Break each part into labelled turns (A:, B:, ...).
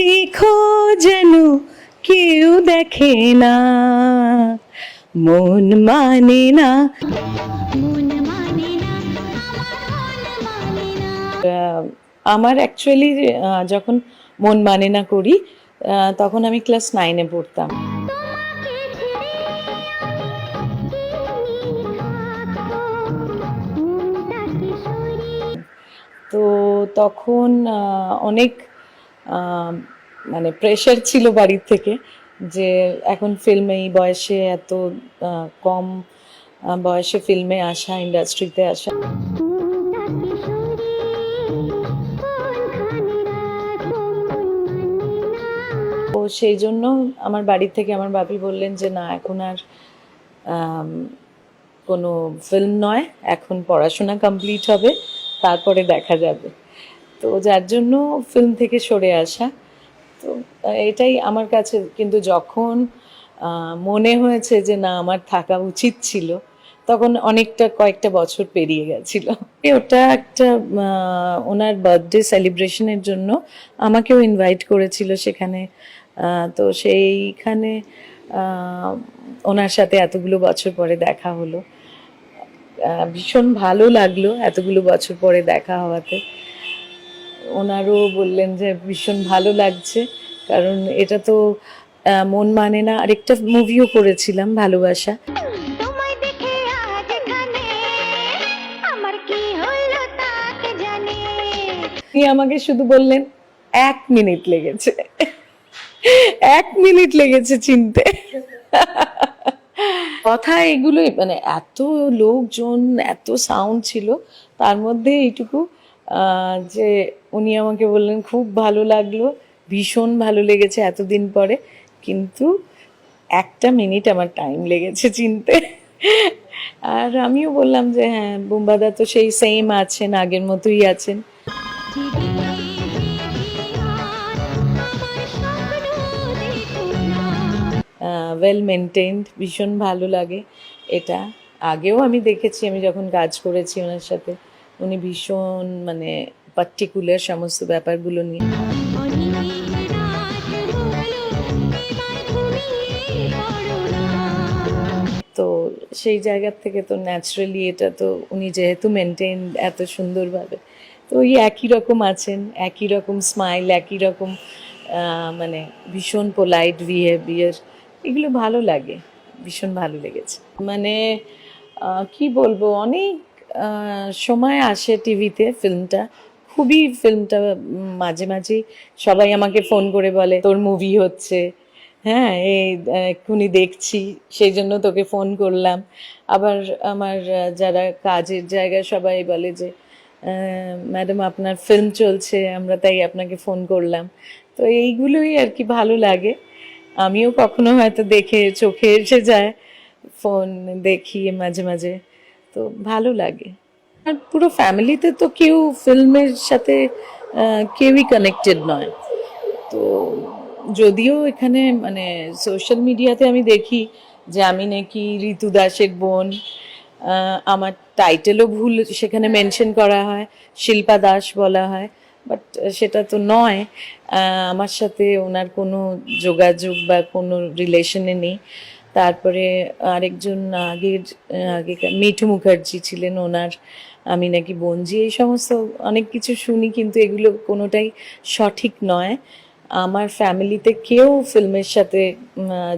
A: দেখো যেন কেউ দেখে না মন মানে না। আমার অ্যাকচুয়ালি যখন মন মানে না করি তখন আমি ক্লাস নাইনে পড়তাম। তো তখন অনেক মানে প্রেশার ছিল বাড়ির থেকে যে এখন ফিল্মে এই বয়সে এত কম বয়সে ফিল্মে আসা ইন্ডাস্ট্রিতে আসা। তো সেই জন্য আমার বাড়ির থেকে আমার বাপি বললেন যে, না, এখন আর কোনো ফিল্ম নয়, এখন পড়াশোনা কমপ্লিট হবে, তারপরে দেখা যাবে। তো যার জন্য ফিল্ম থেকে সরে আসা। তো এটাই আমার কাছে। কিন্তু যখন মনে হয়েছে যে না, আমার থাকা উচিত ছিল, তখন অনেকটা কয়েকটা বছর পেরিয়ে গেছিল। ওটা একটা ওনার বার্থডে সেলিব্রেশনের জন্য আমাকেও ইনভাইট করেছিল সেখানে। তো সেইখানে ওনার সাথে এতগুলো বছর পরে দেখা হলো। ভীষণ ভালো লাগল এতগুলো বছর পরে দেখা হওয়াতে। ওনারও বললেন যে ভীষণ ভালো লাগছে কারণ এটা তো মন মানে না। আরেকটা মুভিও করেছিলাম ভালোবাসা। তিনি আমাকে শুধু বললেন এক মিনিট লেগেছে। এক মিনিট লেগেছে চিনতে। কথা এগুলোই মানে এত লোকজন এত সাউন্ড ছিল তার মধ্যে এইটুকু। যে উনি আমাকে বললেন, খুব ভালো লাগল, ভীষণ ভালো লেগেছে এতদিন পরে। কিন্তু একটা মিনিট আমার টাইম লেগেছে চিনতে। আর আমিও বললাম যে হ্যাঁ বুম্বাদা তো সেই সেম আছেন, আগের মতোই আছেন। ওয়েল মেনটেন্ড ভীষণ ভালো লাগে এটা। আগেও আমি দেখেছি, আমি যখন কাজ করেছি ওনার সাথে। উনি ভীষণ মানে পার্টিকুলার সমস্ত ব্যাপারগুলো নিয়ে। তো সেই জায়গার থেকে তো ন্যাচারালি এটা তো উনি যেহেতু মেনটেন এত সুন্দরভাবে, তো ওই একই রকম আছেন, একই রকম স্মাইল একই রকম মানে ভীষণ পোলাইট বিহেভিয়ার এগুলো ভালো লাগে, ভীষণ ভালো লেগেছে। মানে কি বলব, অনেক সময় আসে টিভিতে ফিল্মটা। খুবই ফিল্মটা মাঝে মাঝেই সবাই আমাকে ফোন করে বলে, তোর মুভি হচ্ছে। হ্যাঁ এই এক্ষুনি দেখছি, সেই জন্য তোকে ফোন করলাম। আবার আমার যারা কাজের জায়গায় সবাই বলে যে ম্যাডাম, আপনার ফিল্ম চলছে, আমরা তাই আপনাকে ফোন করলাম। তো এইগুলোই আর কি ভালো লাগে। আমিও কখনো হয়তো দেখে চোখে এসে যায়, ফোন দেখি মাঝে মাঝে। তো ভালো লাগে। আর পুরো ফ্যামিলিতে তো কেউ ফিল্মের সাথে কেউই কানেক্টেড নয়। তো যদিও এখানে মানে সোশ্যাল মিডিয়াতে আমি দেখি যে আমি নাকি ঋতু দাসের বোন আমার টাইটেলও ভুল সেখানে মেনশন করা হয়, শিল্পা দাস বলা হয় বাট সেটা তো নয়। আমার সাথে ওনার কোনো যোগাযোগ বা কোনো রিলেশনে নেই। তারপরে আরেকজন আগের, আগেকার মিঠু মুখার্জি ছিলেন ওনার, আমি নাকি বঞ্জি এই সমস্ত অনেক কিছু শুনি কিন্তু এগুলো কোনোটাই সঠিক নয়। আমার ফ্যামিলিতে কেউ ফিল্মের সাথে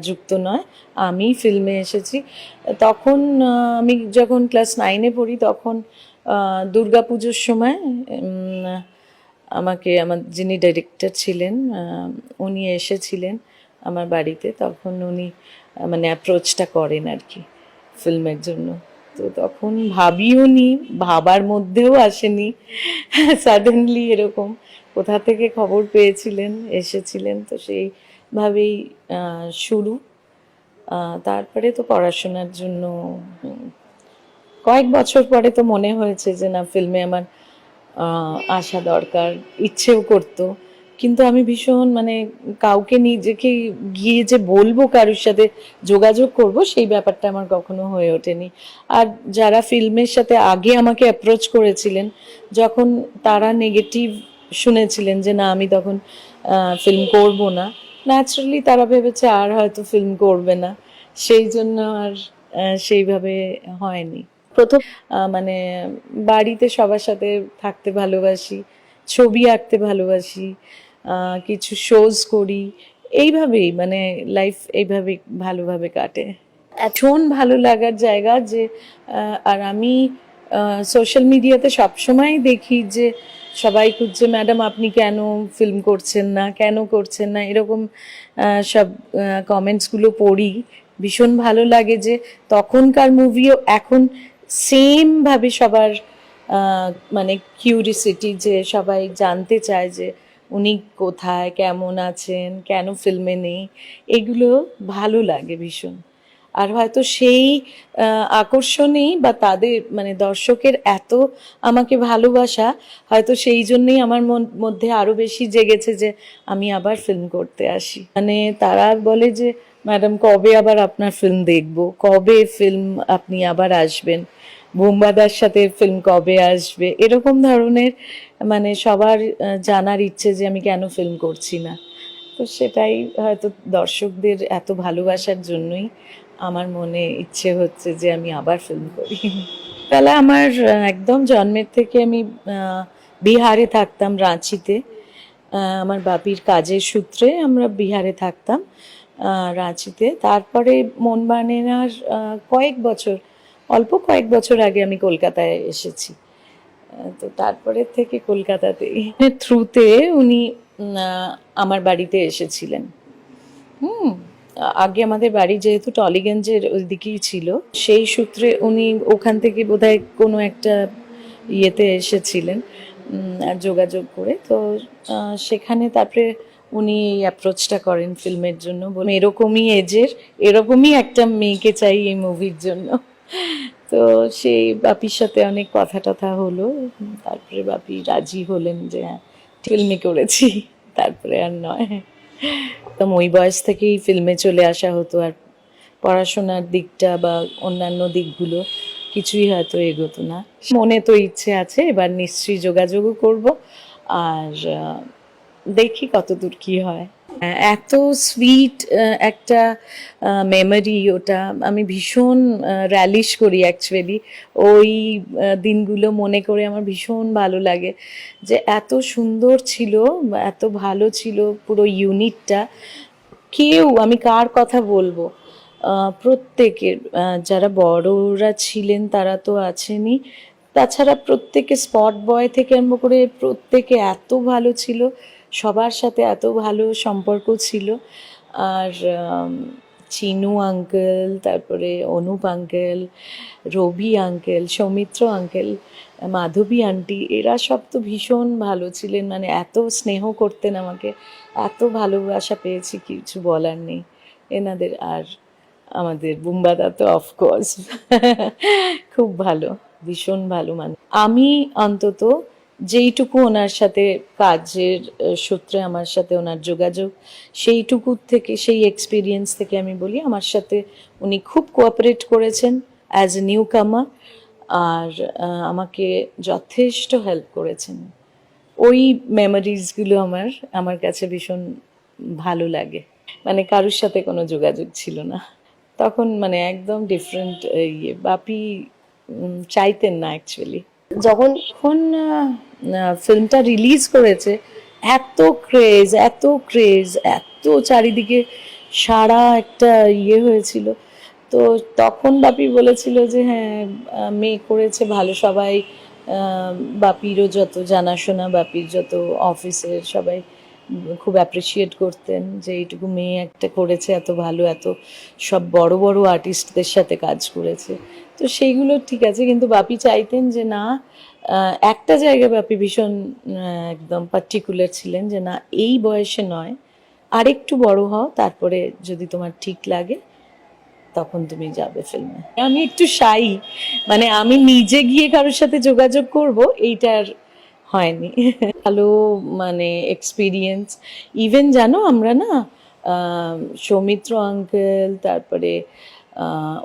A: যুক্ত নয়। আমি ফিল্মে এসেছি। তখন আমি যখন ক্লাস নাইনে পড়ি তখন দুর্গা পুজোর সময় আমাকে, আমার যিনি ডাইরেক্টর ছিলেন উনি এসেছিলেন আমার বাড়িতে। তখন উনি মানে অ্যাপ্রোচটা করেন আর কি ফিল্মের জন্য। তো তখন ভাবিও নি, ভাবার মধ্যেও আসেনি। সাডেনলি এরকম কোথা থেকে খবর পেয়েছিলেন, এসেছিলেন, তো সেইভাবেই শুরু। তারপরে তো পড়াশোনার জন্য কয়েক বছর পরে তো মনে হয়েছে যে না ফিল্মে আমার আসা দরকার, ইচ্ছেও করতো। কিন্তু আমি ভীষণ মানে কাউকে নিজেকে গিয়ে যে বলব কারোর সাথে যোগাযোগ করব, সেই ব্যাপারটা আমার কখনো হয়ে ওঠেনি। আর যারা ফিল্মের সাথে আগে আমাকে অ্যাপ্রোচ করেছিলেন, যখন তারা নেগেটিভ শুনেছিলেন যে না, আমি তখন ফিল্ম করব না ন্যাচারালি তারা ভেবেছে আর হয়তো ফিল্ম করবে না। সেই জন্য আর সেইভাবে হয়নি। প্রথম মানে বাড়িতে সবার সাথে থাকতে ভালোবাসি, ছবি আঁকতে ভালোবাসি কিছু শোজ করি। এইভাবেই মানে লাইফ এইভাবেই ভালোভাবে কাটে। ভীষণ ভালো লাগার জায়গা যে আর আমি সোশ্যাল মিডিয়াতে সবসময় দেখি যে, সবাই খুঁজছে ম্যাডাম আপনি কেন ফিল্ম করছেন না? কেন করছেন না? এরকম সব কমেন্টসগুলো পড়ি। ভীষণ ভালো লাগে যে, তখনকার মুভিও এখন সেমভাবে সবার মানে কিউরিসিটি যে, সবাই জানতে চায় যে উনি কোথায়, কেমন আছেন, কেন ফিল্মে নেই, এগুলো ভালো লাগে ভীষণ। আর হয়তো সেই আকর্ষণেই বা তাদের মানে দর্শকের এত আমাকে ভালোবাসা, হয়তো সেই জন্যই আমার মধ্যে আরও বেশি জেগেছে যে আমি আবার ফিল্ম করতে আসি। মানে তারা বলে যে, ম্যাডাম, কবে আবার আপনার ফিল্ম দেখব? কবে ফিল্ম আপনি আবার আসবেন? বোম্বাদার সাথে ফিল্ম কবে আসবে? এরকম ধরনের মানে সবার জানার ইচ্ছে যে আমি কেন ফিল্ম করছি না। তো সেটাই হয়তো দর্শকদের এত ভালোবাসার জন্যই আমার মনে ইচ্ছে হচ্ছে যে আমি আবার ফিল্ম করি। তাহলে আমার একদম জন্মের থেকে আমি বিহারে থাকতাম রাঁচিতে। আমার বাপির কাজের সূত্রে আমরা বিহারে থাকতাম রাঁচিতে। তারপরে মন বানেনার কয়েক বছর অল্প কয়েক বছর আগে আমি কলকাতায় এসেছি। তো তারপরে থেকে কলকাতাতেই। থ্রুতে উনি আমার বাড়িতে এসেছিলেন। হুম, আগে আমাদের বাড়ি যেহেতু টলিগঞ্জের ওইদিকেই ছিল, সেই সূত্রে উনি ওখান থেকে বোধহয় কোনো একটা ইয়েতে এসেছিলেন যোগাযোগ করে। তো সেখানে তারপরে উনি এই অ্যাপ্রোচটা করেন ফিল্মের জন্য এরকমই এজের এরকমই একটা মেয়েকে চাই এই মুভির জন্য। তো সেই বাপির সাথে অনেক কথা টথা হলো। তারপরে বাপি রাজি হলেন যে হ্যাঁ ফিল্মই করেছি। তারপরে আর নয়। তো ওই বয়স থেকেই ফিল্মে চলে আসা হতো। আর পড়াশোনার দিকটা বা অন্যান্য দিকগুলো কিছুই হয়তো এগোতো না। মনে তো ইচ্ছে আছে, এবার নিশ্চয়ই যোগাযোগও করব। আর দেখি কতদূর কি হয়। এত সুইট একটা মেমরি ওটা আমি ভীষণ র্যালিশ করি অ্যাকচুয়ালি ওই দিনগুলো মনে করে আমার ভীষণ ভালো লাগে যে এত সুন্দর ছিল, এত ভালো ছিল পুরো ইউনিটটা কেউ, আমি কার কথা বলব? প্রত্যেকের যারা বড়রা ছিলেন তারা তো আছেনই। তাছাড়া প্রত্যেকে স্পট বয় থেকে আরম্ভ করে প্রত্যেকে এত ভালো ছিল। সবার সাথে এত ভালো সম্পর্ক ছিল। আর চিনু আঙ্কেল তারপরে Anup uncle Ravi uncle Soumitra uncle Madhabi aunty এরা সব তো ভীষণ ভালো ছিলেন। মানে এত স্নেহ করতেন আমাকে। এত ভালোবাসা পেয়েছি, কিছু বলার নেই। এনাদের আর আমাদের বুম্বাদা তো অফকোর্স খুব ভালো, ভীষণ ভালো মানে আমি অন্তত যেইটুকু ওনার সাথে কাজের সূত্রে আমার সাথে ওনার যোগাযোগ, সেইটুকু থেকে, সেই এক্সপিরিয়েন্স থেকে আমি বলি, আমার সাথে উনি খুব কোঅপারেট করেছেন অ্যাজ এ নিউ কামার আর আমাকে যথেষ্ট হেল্প করেছেন। ওই মেমোরিজগুলো আমার আমার কাছে ভীষণ ভালো লাগে। মানে কারোর সাথে কোনো যোগাযোগ ছিল না। তখন মানে একদম ডিফারেন্ট ইয়ে বাপি চাইতেন না অ্যাকচুয়ালি
B: যখন
A: যখন ফিল্মটা রিলিজ করেছে, এত ক্রেজ এত ক্রেজ এত চারিদিকে সারা একটা ইয়ে হয়েছিল। তো তখন বাপি বলেছিল যে হ্যাঁ মেয়ে করেছে, ভালো সবাই বাপিরও যত জানাশোনা, বাপির যত অফিসের সবাই খুব অ্যাপ্রিসিয়েট করতেন যে, এইটুকু মেয়ে একটা করেছে, এত ভালো, এত সব বড় বড় আর্টিস্টদের সাথে কাজ করেছে। তো সেইগুলো ঠিক আছে, কিন্তু বাপি চাইতেন যে না একটা জায়গায় বাপি ভীষণ একদম পার্টিকুলার ছিলেন যে না, এই বয়সে নয়, আরেকটু বড় হও, তারপরে যদি তোমার ঠিক লাগে, তখন তুমি যাবে ফিল্মে। আমি একটু শাই মানে আমি নিজে গিয়ে কারোর সাথে যোগাযোগ করব এইটার হয়নি। ভালো মানে এক্সপিরিয়েন্স ইভেন জানো আমরা না সৌমিত্র আঙ্কেল তারপরে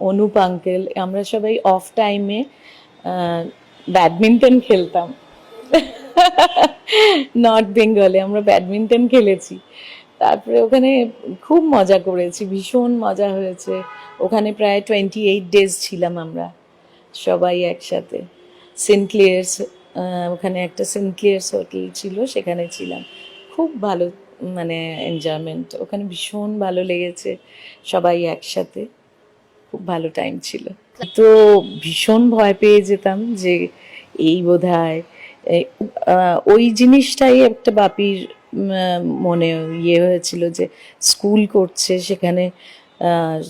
A: অনুপ আঙ্কেল আমরা সবাই অফ টাইমে ব্যাডমিন্টন খেলতাম। নর্থ বেঙ্গলে আমরা ব্যাডমিন্টন খেলেছি। তারপরে ওখানে খুব মজা করেছি, ভীষণ মজা হয়েছে। ওখানে প্রায় টোয়েন্টি এইট ডেজ ছিলাম আমরা সবাই একসাথে। সেন্ট ক্লিয়ার্স ওখানে একটা সেন্ট ক্লিয়ার্স হোটেল ছিল, সেখানে ছিলাম। খুব ভালো মানে এনজয়মেন্ট ওখানে ভীষণ ভালো লেগেছে সবাই একসাথে। খুব ভালো টাইম ছিল। তো ভীষণ ভয় পেয়ে যেতাম যে এই বোধ ওই জিনিসটাই একটা বাপির মনে ইয়ে হয়েছিল যে স্কুল করছে, সেখানে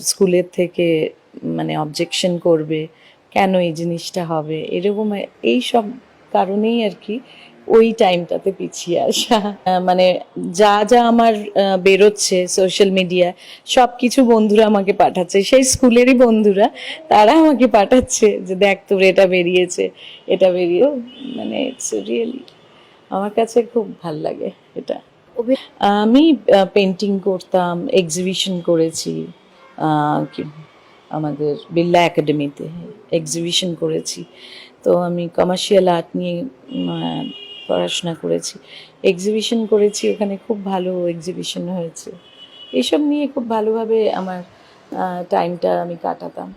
A: স্কুলের থেকে মানে অবজেকশন করবে, কেন এই জিনিসটা হবে, এরকম এই সব কারণেই আর কি ওই টাইমটাতে পিছিয়ে আসা। মানে যা যা আমার বেরোচ্ছে সোশ্যাল মিডিয়া সব কিছু বন্ধুরা আমাকে পাঠাচ্ছে। সেই স্কুলেরই বন্ধুরা তারা আমাকে পাঠাচ্ছে যে দেখ তোর এটা বেরিয়েছে এটা বেরিয়ে মানে ইটস রিয়েলি আমার কাছে খুব ভালো লাগে এটা। আমি পেন্টিং করতাম এক্সিবিশন করেছি কি- আমাদের বিড়লা একাডেমিতে এক্সিবিশন করেছি। তো আমি কমার্শিয়াল আর্ট নিয়ে পড়াশোনা করেছি। এক্সিবিশন করেছি, ওখানে খুব ভালো এক্সিবিশন হয়েছে। এইসব নিয়ে খুব ভালোভাবে আমার টাইমটা আমি কাটাতাম।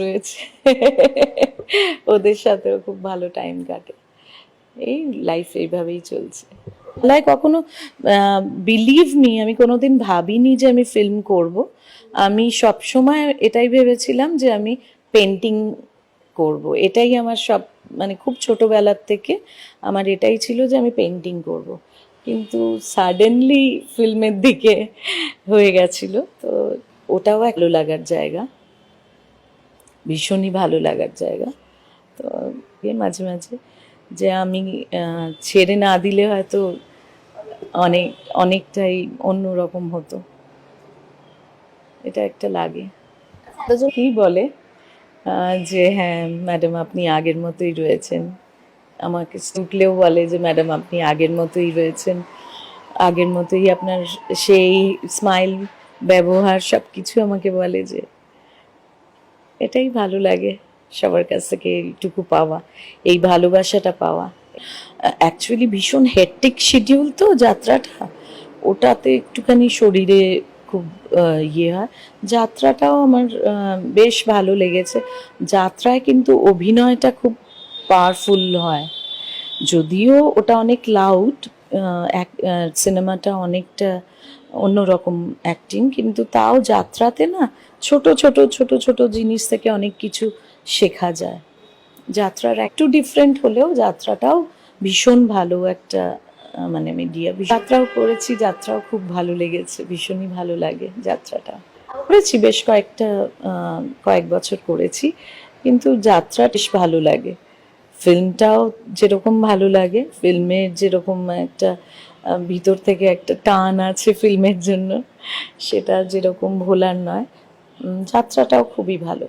A: রয়েছে। ওদের সাথেও খুব ভালো টাইম কাটে। এই লাইফ এইভাবেই চলছে। লাইক কখনো বিলিভ মি আমি কোনোদিন ভাবিনি যে আমি ফিল্ম করব। আমি সব সময় এটাই ভেবেছিলাম যে আমি পেন্টিং করব। এটাই আমার সব মানে খুব ছোটোবেলার থেকে আমার এটাই ছিল যে আমি পেন্টিং করব। কিন্তু সাডেনলি ফিল্মের দিকে হয়ে গেছিল তো ওটাও ভালো লাগার জায়গা ভীষণই ভালো লাগার জায়গা। তো এ মাঝে মাঝে যে আমি ছেড়ে না দিলে হয়তো অনেক অনেকটাই অন্যরকম হতো। এটা একটা লাগে। কি বলে? যে হ্যাঁ ম্যাডাম আপনি আগের মতোই রয়েছেন। আমাকে স্টুকলেও বলে যে ম্যাডাম আপনি আগের মতোই রয়েছেন। আগের মতোই আপনার সেই স্মাইল ব্যবহার সব কিছু আমাকে বলে যে, এটাই ভালো লাগে সবার কাছ থেকে এইটুকু পাওয়া, এই ভালোবাসাটা পাওয়া। অ্যাকচুয়ালি ভীষণ হেট্টিক শিডিউল তো যাত্রাটা। ওটাতে একটুখানি শরীরে খুব ইয়ে হয়। যাত্রাটাও আমার বেশ ভালো লেগেছে। যাত্রায় কিন্তু অভিনয়টা খুব পাওয়ারফুল হয়। যদিও ওটা অনেক লাউড সিনেমাটা অনেকটা অন্যরকম অ্যাক্টিং কিন্তু তাও যাত্রাতে না ছোট ছোট ছোট ছোট জিনিস থেকে অনেক কিছু শেখা যায়। যাত্রার একটু ডিফারেন্ট হলেও যাত্রাটাও ভীষণ ভালো একটা মানে মিডিয়া যাত্রাও করেছি, যাত্রাও খুব ভালো লেগেছে, ভীষণই ভালো লাগে যাত্রাটা। করেছি, বেশ কয়েকটা কয়েক বছর করেছি, কিন্তু যাত্রা বেশ ভালো লাগে। ফিল্মটাও যেরকম ভালো লাগে, ফিল্মের যেরকম একটা ভিতর থেকে একটা টান আছে ফিল্মের জন্য, সেটা যেরকম ভোলার নয়। যাত্রাটাও খুবই ভালো,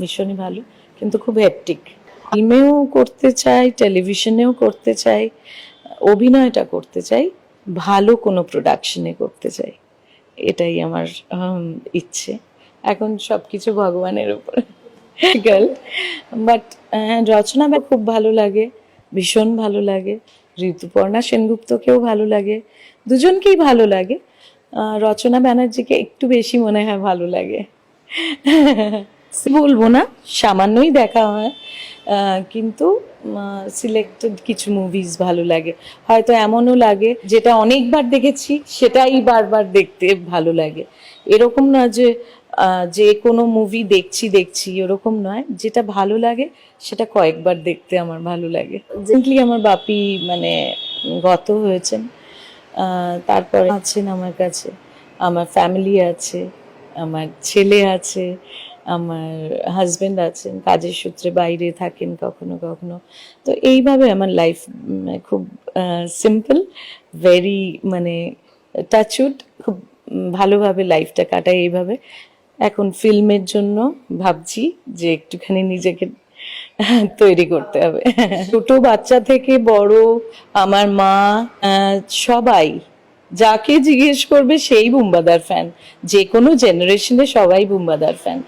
A: ভীষণই ভালো, কিন্তু খুব হেট্টিক ফিল্মেও করতে চাই টেলিভিশনেও করতে চাই অভিনয়টা করতে চাই, ভালো কোনো প্রোডাকশনে করতে চাই। এটাই আমার ইচ্ছে। এখন সব কিছু ভগবানের উপর। গার্ল বাট রচনা বা খুব ভালো লাগে, ভীষণ ভালো লাগে। ঋতুপর্ণা সেনগুপ্তকেও ভালো লাগে। দুজনকেই ভালো লাগে। রচনা ব্যানার্জিকে একটু বেশি মনে হয় ভালো লাগে। বলব না, সামান্যই দেখা হয়। কিন্তু সিলেক্টেড কিছু মুভিজ ভালো লাগে। হয়তো এমনও লাগে, যেটা অনেকবার দেখেছি, সেটাই বারবার দেখতে ভালো লাগে। এরকম না যে যে কোনো মুভি দেখছি দেখছি, এরকম নয়। যেটা ভালো লাগে, সেটা কয়েকবার দেখতে আমার ভালো লাগে। রিসেন্টলি আমার বাপি মানে গত হয়েছেন তারপরে আছেন আমার কাছে। আমার ফ্যামিলি আছে, আমার ছেলে আছে আমার হাজবেন্ড আছেন, কাজের সূত্রে বাইরে থাকেন কখনো কখনো। তো এইভাবে আমার লাইফ খুব সিম্পল ভেরি মানে টাচউড খুব ভালোভাবে লাইফটা কাটাই এইভাবে। এখন ফিল্মের জন্য ভাবছি যে একটুখানি নিজেকে তৈরি করতে হবে। ছোট বাচ্চা থেকে বড়, আমার মা সবাই যাকে জিজ্ঞেস করবে সেই বুম্বাদার ফ্যান যে কোনো জেনারেশনে সবাই বুম্বাদার ফ্যান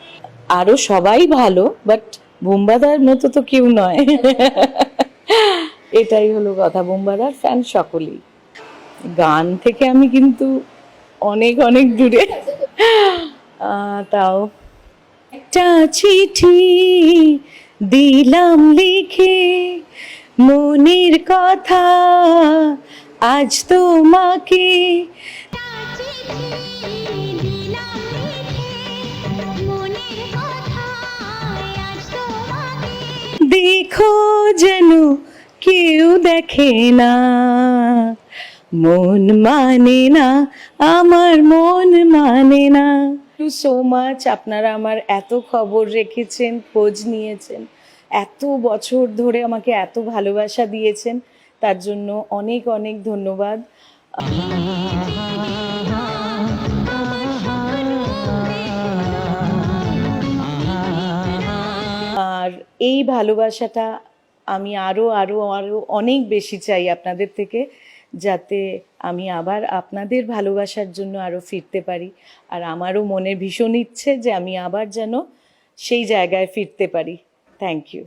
A: আরও সবাই ভালো বাট বুম্বাদার মতো তো কেউ নয়। এটাই হলো কথা, বোম্বাদার ফ্যান সকলেই। গান থেকে আমি কিন্তু অনেক অনেক দূরে। তাও। একটা চিঠি দিলাম লিখে, মনের কথা আজ তোমাকে দেখো যেন কেউ দেখে না। মন মানে না, আমার মন মানে না। থ্যাংক সো মাচ আপনারা আমার এত খবর রেখেছেন, খোঁজ নিয়েছেন। এত বছর ধরে আমাকে এত ভালোবাসা দিয়েছেন, তার জন্য অনেক অনেক ধন্যবাদ। এই ভালোবাসাটা আমি আরও আরও আরও অনেক বেশি চাই আপনাদের থেকে, যাতে আমি আবার আপনাদের ভালোবাসার জন্য আরও ফিরতে পারি। আর আমারও মনে ভীষণ ইচ্ছে যে আমি আবার যেন সেই জায়গায় ফিরতে পারি। Thank you